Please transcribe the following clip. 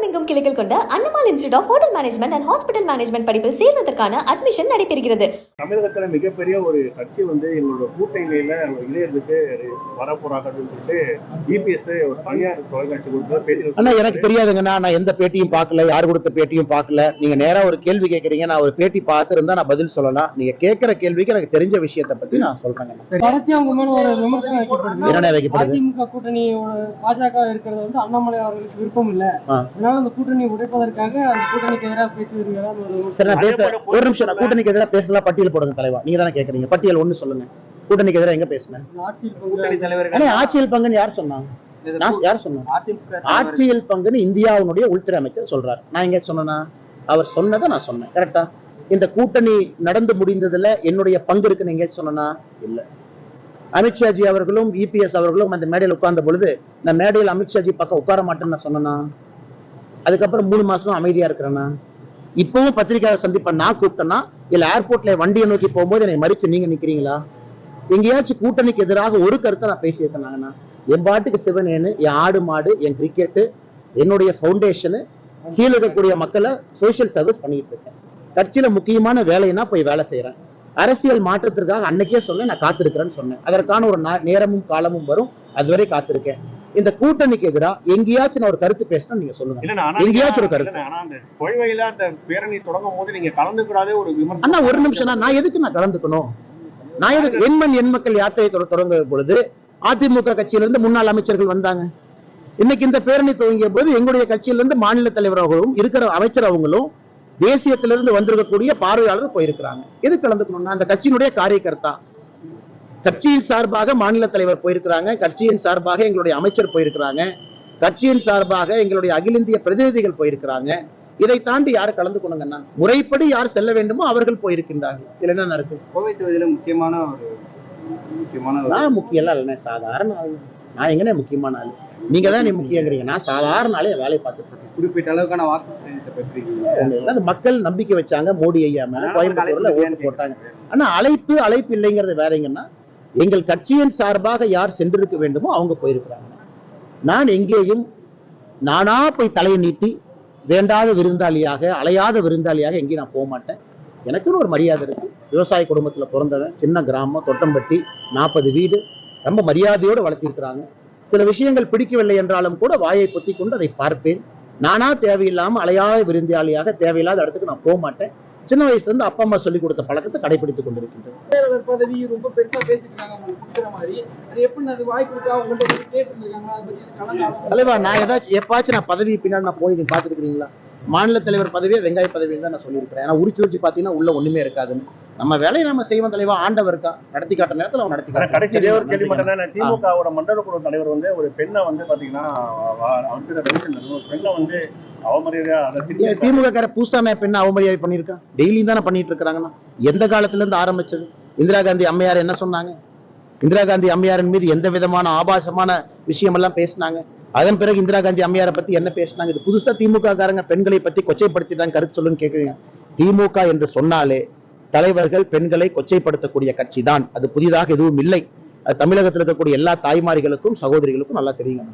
தமிழகம் எங்கும் கிளைகள் கொண்ட அன்னமால் institute of hotel management and hospital management படிப்பில் சேர்வதற்கான அட்மிஷன் நடைபெறுகிறது. தமிழகத்துல மிகப்பெரிய ஒரு கட்சி வந்து எங்களோட கூட்டணியில இளையர்களுக்கு வர போறாங்கன்னு சொல்லிட்டு இபிஎஸ் ஒரு தனியார் தொலைக்காட்சி கொடுத்து பேட்டி அண்ணா எனக்கு தெரியாதுங்கண்ணா. நான் எந்த பேட்டியும் பார்க்கல யார் கொடுத்த பேட்டியும் பார்க்கல. நீங்க நேரா ஒரு கேள்வி கேக்குறீங்க நான் ஒரு பேட்டி பார்த்திருந்தா நான் பதில் சொல்லலாம். நீங்க கேட்கிற கேள்விக்கு எனக்கு தெரிஞ்ச விஷயத்தை பத்தி நான் சொல்றேங்க கடைசியா உங்க மேல ஒரு விமர்சனம் வைக்கப்படுது. அதிமுக கூட்டணியோட பாஜக இருக்கிறது வந்து அண்ணாமலை அவர்களுக்கு விருப்பம் இல்ல. அதனால அந்த கூட்டணி உடைப்பதற்காக அந்த கூட்டணிக்கு எதிராக பேசுவீங்களா ஒரு விமர்சனம். சரி நான் பேச ஒரு நிமிஷம் நான் கூட்டணிக்கு எதிராக பேசலாம் பட்டியல் போடுங்க தலைவா. நீங்க தானே கேக்குறீங்க. பட்டியல் ஒண்ணு சொல்லுங்க. கூட்டணிக்கு எதிராக எங்க பேசுனேன் ஆட்சியில் பங்குன்னு யார் சொன்னாங்க நான் யார் சொன்னாங்க ஆட்சியில் பங்குன்னு இந்தியாவுடைய உள்துறை அமைச்சர் சொல்றாரு. நான் எங்க சொன்னேனா? அவர் சொன்னதை நான் சொன்னேன். கரெக்டா இந்த கூட்டணி நடந்து முடிந்ததுல என்னுடைய பங்கு இருக்குன்னு எங்க சொன்னேனா? இல்ல. அமித்ஷாஜி அவர்களும் இபிஎஸ் அவர்களும் அந்த மேடையில் உட்கார்ந்த பொழுது நான் மேடையில் அமித்ஷாஜி பக்கம் உட்கார மாட்டேன்னு நான் சொன்னேனா? அதுக்கப்புறம் மூணு மாசமும் அமைதியா இருக்கிறேன்னா இப்பவும் பத்திரிகையாளர் சந்திப்ப நான் கூப்பிட்டேன்னா இல்ல ஏர்போர்ட்ல வண்டியை நோக்கி போகும்போது என்னை மறிச்சு நீங்க நிக்கிறீங்களா? எங்கேயாச்சும் கூட்டணிக்கு எதிராக ஒரு கருத்தை நான் பேசியிருக்கேனாங்கண்ணா. என் பாட்டுக்கு சிவனேன்னு என் ஆடு மாடு என் கிரிக்கெட்டு என்னுடைய ஃபவுண்டேஷனு கீழே இருக்கக்கூடிய மக்களை சோஷியல் சர்வீஸ் பண்ணிட்டு இருக்கேன். கட்சியில முக்கியமான வேலைன்னா போய் வேலை செய்யறேன் அரசியல் மாற்றத்திற்காக அன்னைக்கே சொன்னேன் நான் காத்திருக்கிறேன்னு சொன்னேன். அதற்கான ஒரு நேரமும் காலமும் வரும். அதுவரை காத்திருக்கேன். இந்த கூட்டணிக்கு எதிரா எங்கேயாச்சும் நான் ஒரு கருத்து பேசினா நீங்க சொல்லுங்க. எங்கேயாச்சும் ஒரு கருத்து. ஆனா அந்த கொள்கையில அந்த பேரணி தொடங்கும் போது நீங்க கலந்துக்கூடாதே ஒரு விமர்சனம். அண்ணா ஒரு நிமிஷம் நான் எதுக்கு நான் கலந்துக்கணும்? நான் எதுக்கு எண்மண் எண் மக்கள் யாத்திரை தொட- தொடங்குற பொழுது அதிமுக கட்சியிலிருந்து முன்னாள் அமைச்சர்கள் வந்தாங்க. இன்னைக்கு இந்த பேரணி துவங்கிய போது எங்களுடைய கட்சியிலிருந்து மாநில தலைவர் அவர்களும் இருக்கிற அமைச்சர் அவங்களும் தேசியத்திலிருந்து வந்திருக்கக்கூடிய பார்வையாளர் போயிருக்கிறாங்க. எது கலந்துக்கணும்னா அந்த கட்சியினுடைய காரியகர்த்தா. கட்சியின் சார்பாக மாநில தலைவர் போயிருக்கிறாங்க. கட்சியின் சார்பாக எங்களுடைய அமைச்சர் போயிருக்கிறாங்க. கட்சியின் சார்பாக எங்களுடைய அகில இந்திய பிரதிநிதிகள் போயிருக்கிறாங்க. இதை தாண்டி யார் கலந்துக்கணுங்கன்னா முறைப்படி யார் செல்ல வேண்டுமோ அவர்கள் போயிருக்கின்றார்கள். இதுல என்ன இருக்கு? கோவை தொகுதியில முக்கியமான ஒரு முக்கியமான நான் முக்கியம் இல்லைண்ணே. சாதாரண ஆள். நான் எங்கனே முக்கியமான ஆள்? நீங்க தான் நீ முக்கியங்கிறீங்க. நான் சாதாரண ஆளே வேலையை பார்த்துட்டு இருக்கேன். குறிப்பிட்ட அளவுக்கான வாக்கு அது மக்கள் நம்பிக்கை வச்சாங்க. மோடி ஐயா மேல கோயம்புத்தூர்ல ஓட்டு போட்டாங்க. ஆனா அழைப்பு அழைப்பு இல்லைங்கிறது வேறங்கன்னா எங்கள் கட்சியின் சார்பாக யார் சென்றிருக்க வேண்டுமோ அவங்க போயிருக்கிறாங்க. நான் எங்கேயும் நானா போய் தலையை நீட்டி வேண்டாத விருந்தாளியாக அலையாத விருந்தாளியாக எங்கேயும் நான் போக மாட்டேன். எனக்குன்னு ஒரு மரியாதை இருக்கு. விவசாய குடும்பத்துல பிறந்தவன் சின்ன கிராமம் தொட்டம்பட்டி நாற்பது வீடு ரொம்ப மரியாதையோடு வளர்த்திருக்கிறாங்க. சில விஷயங்கள் பிடிக்கவில்லை என்றாலும் கூட வாயை பொத்தி கொண்டு அதை பார்ப்பேன். நானா தேவையில்லாம அலையாத விருந்தாளியாக தேவையில்லாத இடத்துக்கு நான் போக மாட்டேன். சின்ன வயசுல இருந்து அப்பா அம்மா சொல்லி கொடுத்த பழக்கத்தை கடைபிடித்துக் கொண்டிருக்கின்றேன் செயலாளர் பதவி ரொம்ப பெருசா ஆலோசனை தலைவா நான் ஏதாச்சும் எப்பாச்சும் நான் பதவி பின்னாடி நான் போய் நீங்க பாத்துருக்கீங்களா மாநில தலைவர் பதவியே வெங்காய பதவின்னு தான் நான் சொல்லியிருக்கிறேன். ஆனா உரிச்சு வச்சு பாத்தீங்கன்னா உள்ள ஒண்ணுமே இருக்காதுன்னு. நம்ம வேலையை நம்ம செய்வோம் தலைவா ஆண்டவர் இருக்கா? நடத்தி காட்டுற நேரத்துல அவன் நடத்தி. கடைசி ஒரே ஒரு கேள்வி. மட்டும் திமுகவோட மண்டல குழு தலைவர் வந்து ஒரு பெண்ணை வந்து பாத்தீங்கன்னா பெண்ணை வந்து திமுக கார பூசாம பெண்ண அவமரியாதை பண்ணியிருக்கான் டெய்லியும் தானே பண்ணிட்டு இருக்காங்கன்னா எந்த காலத்துல இருந்து ஆரம்பிச்சது? இந்திரா காந்தி அம்மையார் என்ன சொன்னாங்க? இந்திரா காந்தி அம்மையாரின் மீது எந்த விதமான ஆபாசமான விஷயம் எல்லாம் பேசினாங்க? அதன் பிறகு இந்திரா காந்தி அம்மையாரை பத்தி என்ன பேசினாங்க? இது புதுசா திமுக காரங்க பெண்களை பத்தி கொச்சைப்படுத்தி தான் கருத்து சொல்லுன்னு கேக்குறீங்க. திமுக என்று சொன்னாலே தலைவர்கள் பெண்களை கொச்சைப்படுத்தக்கூடிய கட்சி தான். அது புதிதாக எதுவும் இல்லை. அது தமிழகத்தில் இருக்கக்கூடிய எல்லா தாய்மார்களுக்கும் சகோதரிகளுக்கும் நல்லா தெரியும்.